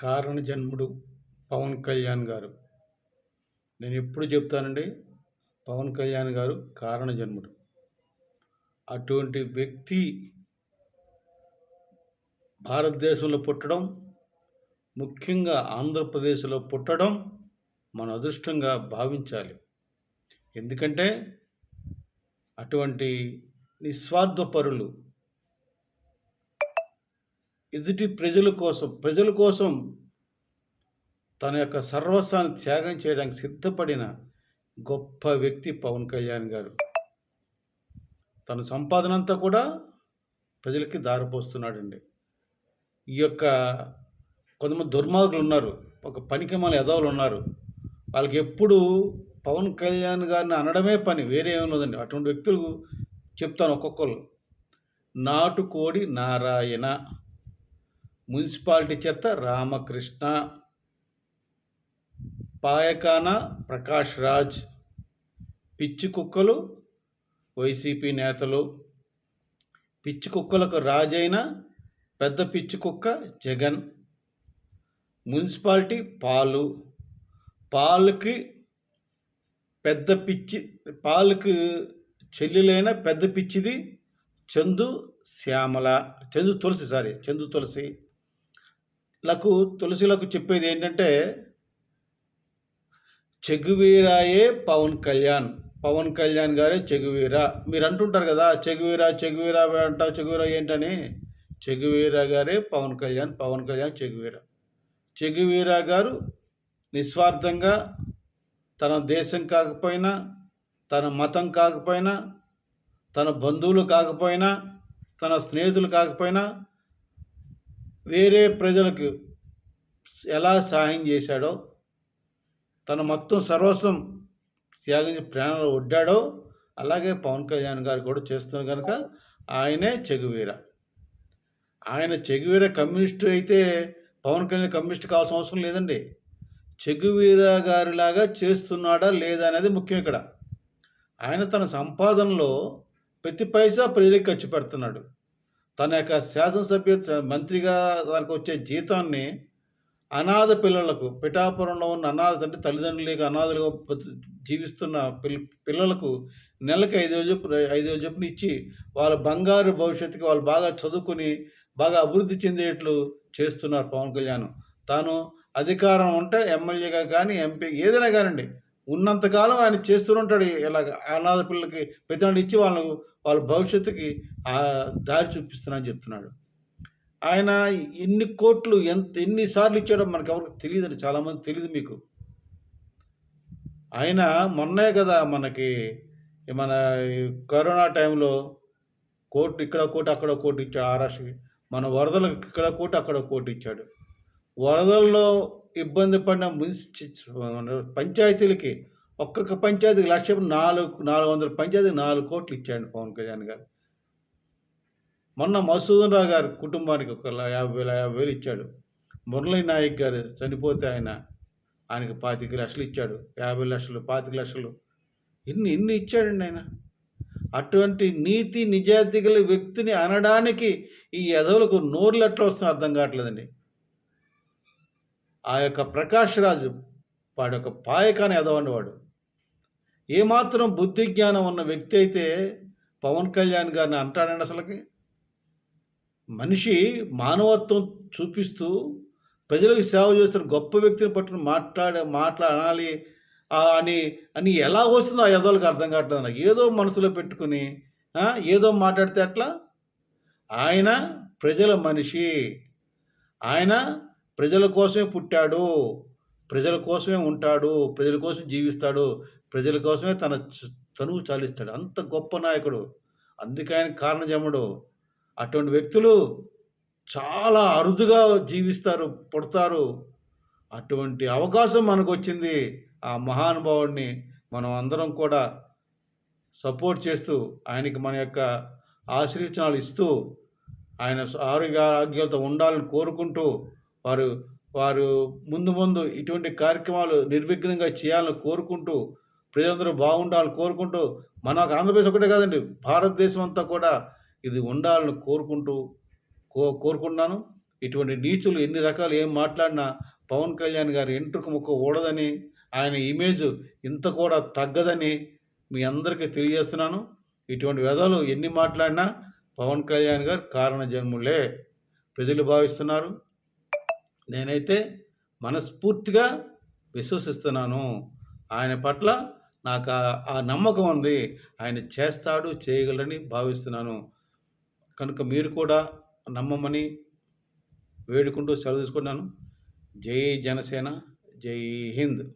కారణ జన్ముడు పవన్ కళ్యాణ్ గారు. నేను ఎప్పుడు చెప్తానండి పవన్ కళ్యాణ్ గారు కారణ జన్ముడు అటువంటి వ్యక్తి భారతదేశంలో పుట్టడం ముఖ్యంగా ఆంధ్రప్రదేశ్లో పుట్టడం మన అదృష్టంగా భావించాలి. ఎందుకంటే అటువంటి నిస్వార్థపరులు ఎదుటి ప్రజల కోసం ప్రజల కోసం తన యొక్క సర్వస్వాన్ని త్యాగం చేయడానికి సిద్ధపడిన గొప్ప వ్యక్తి పవన్ కళ్యాణ్ గారు. తన సంపాదన అంతా కూడా ప్రజలకి దారిపోస్తున్నాడండి. ఈ యొక్క కొంతమంది దుర్మార్గులు ఉన్నారు ఒక పనికి మన ఎదవలు ఉన్నారు. వాళ్ళకి ఎప్పుడు పవన్ కళ్యాణ్ గారిని అనడమే పని వేరే ఏమి లేదండి. అటువంటి వ్యక్తులు చెప్తాను ఒక్కొక్కరు. నాటుకోడి నారాయణ. మున్సిపాలిటీ చెత్త రామకృష్ణ పాయకాన ప్రకాష్ రాజ్ పిచ్చి కుక్కలు వైసీపీ నేతలు. పిచ్చి కుక్కలకు రాజైన పెద్ద పిచ్చి కుక్క జగన్. మున్సిపాలిటీ పాలు. పాలుకి పెద్ద పిచ్చి పాలుకి చెల్లెలైన పెద్ద పిచ్చిది చందు శ్యామల చందు తులసి సారీ చందు తులసి. లకు తులసిలకు చెప్పేది ఏంటంటే చెగువీరాయే పవన్ కళ్యాణ్ పవన్ కళ్యాణ్ గారే చెగువీరా. మీరు అంటుంటారు కదా చెగువీరా చెగువీరా అంటావు చెగువీరా ఏంటని? చెగువీరా గారే పవన్ కళ్యాణ్ పవన్ కళ్యాణ్ చెగువీరా. చెగువీరా గారు నిస్వార్థంగా తన దేశం కాకపోయినా తన మతం కాకపోయినా తన బంధువులు కాకపోయినా తన స్నేహితులు కాకపోయినా వేరే ప్రజలకు ఎలా సహాయం చేశాడో తన మొత్తం సర్వస్వం త్యాగం ప్రాణాలు ఒడ్డాడో అలాగే పవన్ కళ్యాణ్ గారు కూడా చేస్తున్నారు కనుక ఆయనే చెగువీర. ఆయన చెగువీర కమ్యూనిస్టు అయితే పవన్ కళ్యాణ్ కమ్యూనిస్ట్ కావాల్సిన అవసరం లేదండి. చెగువీర గారిలాగా చేస్తున్నాడా లేదా అనేది ముఖ్యం ఇక్కడ. ఆయన తన సంపాదనలో ప్రతి పైసా ప్రజలకు ఖర్చు పెడుతున్నాడు. తన యొక్క శాసనసభ్య మంత్రిగా తనకు వచ్చే జీతాన్ని అనాథ పిల్లలకు పిఠాపురంలో ఉన్న అనాథ అంటే తల్లిదండ్రులకు అనాథలుగా జీవిస్తున్న పిల్ల పిల్లలకు నెలకు ఐదు వేలు చొప్పున ఐదు వేలు చొప్పున ఇచ్చి వాళ్ళ బంగారు భవిష్యత్తుకి వాళ్ళు బాగా చదువుకుని బాగా అభివృద్ధి చెందేట్లు చేస్తున్నారు పవన్ కళ్యాణ్. తాను అధికారం ఉంటే ఎమ్మెల్యేగా కానీ ఎంపీ ఏదైనా కానివ్వండి ఉన్నంతకాలం ఆయన చేస్తూనే ఇలాగ అనాథ పిల్లలకి ప్రతినాడు ఇచ్చి వాళ్ళు వాళ్ళ భవిష్యత్తుకి దారి చూపిస్తున్నానని చెప్తున్నాడు. ఆయన ఎన్ని కోట్లు ఎంత ఎన్నిసార్లు ఇచ్చాడో మనకు ఎవరికి తెలియదండి. చాలామంది తెలియదు మీకు. ఆయన మొన్నే కదా మనకి మన కరోనా టైంలో కోర్టు ఇక్కడ కోర్టు అక్కడ కోర్టు ఇచ్చాడు. ఆర్ఎస్కి మన వరదలకు ఇక్కడ కోర్టు అక్కడ కోర్టు ఇచ్చాడు. వరదల్లో ఇబ్బంది పడిన మున్సి పంచాయతీలకి ఒక్కొక్క పంచాయతీకి లక్ష నాలుగు నాలుగు వందల పంచాయతీకి నాలుగు కోట్లు ఇచ్చాడు పవన్ కళ్యాణ్ గారు. మొన్న మసూదన్ రావు గారి కుటుంబానికి ఒక యాభై వేల యాభై వేలు ఇచ్చాడు. మురళీ నాయక్ గారు చనిపోతే ఆయన ఆయనకి పాతిక లక్షలు ఇచ్చాడు. యాభై లక్షలు పాతిక లక్షలు. ఇన్ని ఇన్ని ఇచ్చాడండి ఆయన? అటువంటి నీతి నిజాయితీ గల వ్యక్తిని అనడానికి ఈ ఎదవులకు నోర్లు ఎట్లా వస్తుందో అర్థం కావట్లేదండి. ఆ యొక్క ప్రకాష్ రాజు వాడు ఒక పాయకాన్ని ఎదవండి వాడు. ఏమాత్రం బుద్ధి జ్ఞానం ఉన్న వ్యక్తి అయితే పవన్ కళ్యాణ్ గారిని అంటాడండి అసలుకి? మనిషి మానవత్వం చూపిస్తూ ప్రజలకు సేవ చేస్తున్న గొప్ప వ్యక్తిని పట్టుకుని మాట్లాడే మాట్లాడాలి అని అని ఎలా వస్తుందో ఆ ఎదవలకు అర్థం కావట్లేదు నాకు. ఏదో మనసులో పెట్టుకుని ఏదో మాట్లాడితే అట్లా ఆయన ప్రజల మనిషి. ఆయన ప్రజల కోసమే పుట్టాడు ప్రజల కోసమే ఉంటాడు ప్రజల కోసం జీవిస్తాడు ప్రజల కోసమే తన తనువు చాలిస్తాడు. అంత గొప్ప నాయకుడు. అందుకే ఆయన కారణజముడు. అటువంటి వ్యక్తులు చాలా అరుదుగా జీవిస్తారు పుడతారు. అటువంటి అవకాశం మనకు వచ్చింది ఆ మహానుభావుడిని మనం అందరం కూడా సపోర్ట్ చేస్తూ ఆయనకి మన యొక్క ఆశీర్వచనాలు ఇస్తూ ఆయన ఆరోగ్య ఆరోగ్యాలతో ఉండాలని కోరుకుంటూ వారు వారు ముందు ముందు ఇటువంటి కార్యక్రమాలు నిర్విఘ్నంగా చేయాలని కోరుకుంటూ ప్రజలందరూ బాగుండాలని కోరుకుంటూ మన ఆంధ్రప్రదేశ్ ఒకటే కాదండి భారతదేశం అంతా కూడా ఇది ఉండాలని కోరుకుంటూ కో కోరుకుంటున్నాను. ఇటువంటి నీచులు ఎన్ని రకాలు ఏం మాట్లాడినా పవన్ కళ్యాణ్ గారు ఎంట్రుక ముక్క ఊడదని ఆయన ఇమేజ్ ఇంత కూడా తగ్గదని మీ అందరికీ తెలియజేస్తున్నాను. ఇటువంటి విధాలు ఎన్ని మాట్లాడినా పవన్ కళ్యాణ్ గారు కారణ జన్ములే ప్రజలు భావిస్తున్నారు. నేనైతే మనస్ఫూర్తిగా విశ్వసిస్తున్నాను. ఆయన పట్ల నాకు ఆ- నమ్మకం ఉంది. ఆయన చేస్తాడు చేయగలరని భావిస్తున్నాను. కనుక మీరు కూడా నమ్మమని వేడుకుంటూ సెలవు తీసుకున్నాను జై జనసేన జై హింద్.